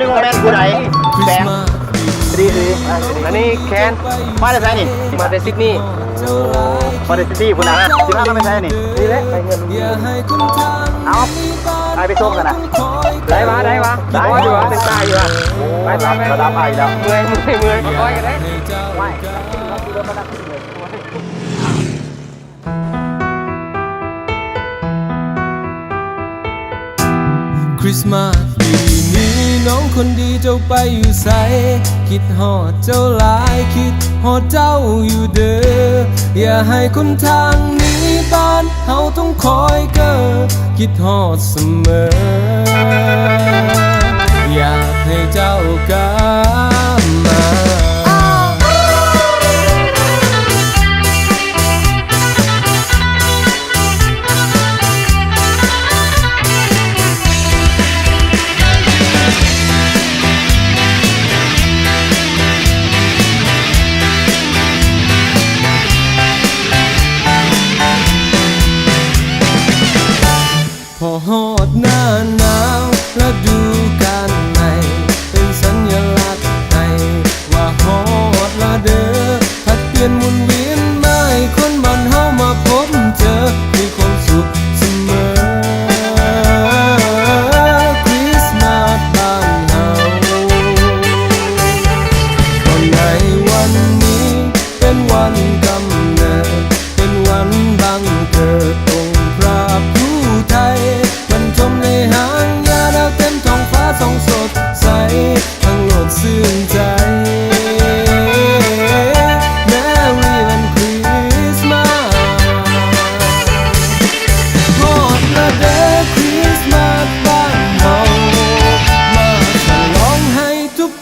นึกว่าแม่นผู้ใดแสงดีดีอันนี้แคนมาได้ไสนี่มาจากซิดนีย์มาได้ซิตี้ผู้ใดสิมาก็ไม่ใช่นี่นี่แหละไปเงินเอาไปไปส่งกันนะได้มาได้มาได้อยู่วะเป็นตายอยู่วะไปไปไประดับไอ้แล้วเมื่อยเมื่อยเมื่อยก้อยกันได้ไม่ คริสต์มาสปีนี้น้องคนดีเจ้าไปอยู่ไสคิดฮอดเจ้าหลายคิดฮอดเจ้าอยู่เด้ออย่าให้คนทางนี้บ้านเฮาต้องคอยเกอคิดฮอดเสมอ อยากให้เจ้ากลั เด้อผัดเปลี่ยนมุนเวียน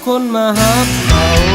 คนมาฮับเขา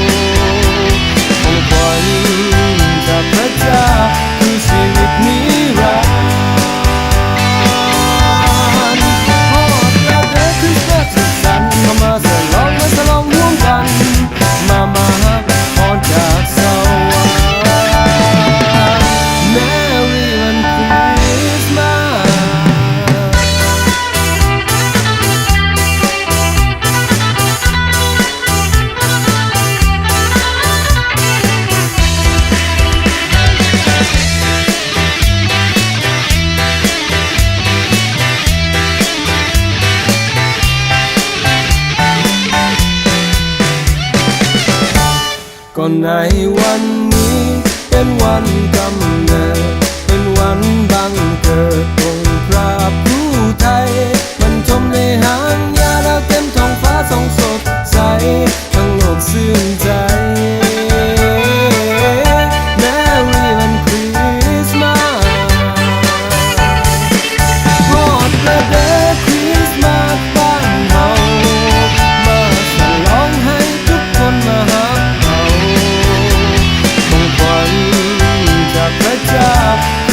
ก็ในวันนี้เป็นวันกำ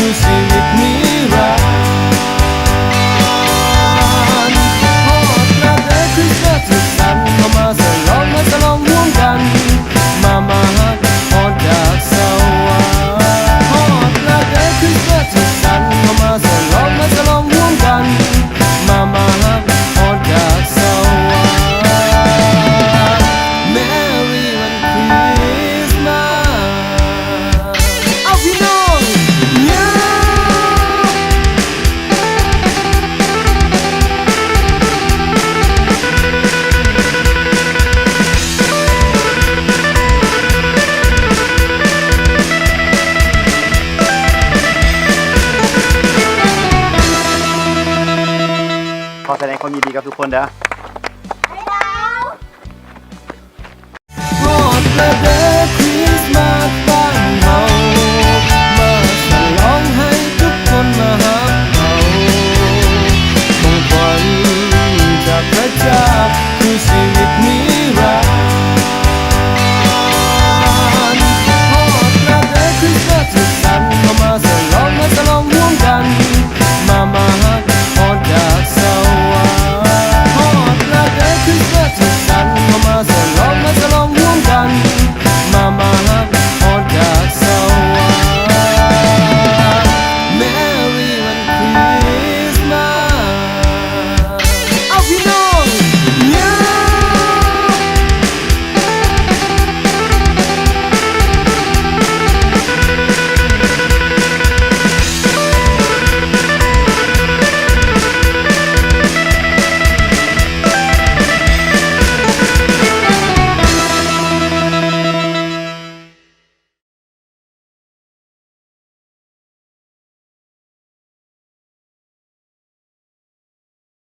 าคือชี ดงความยินดีกับทุกคนเด้อฮอดละเด้อ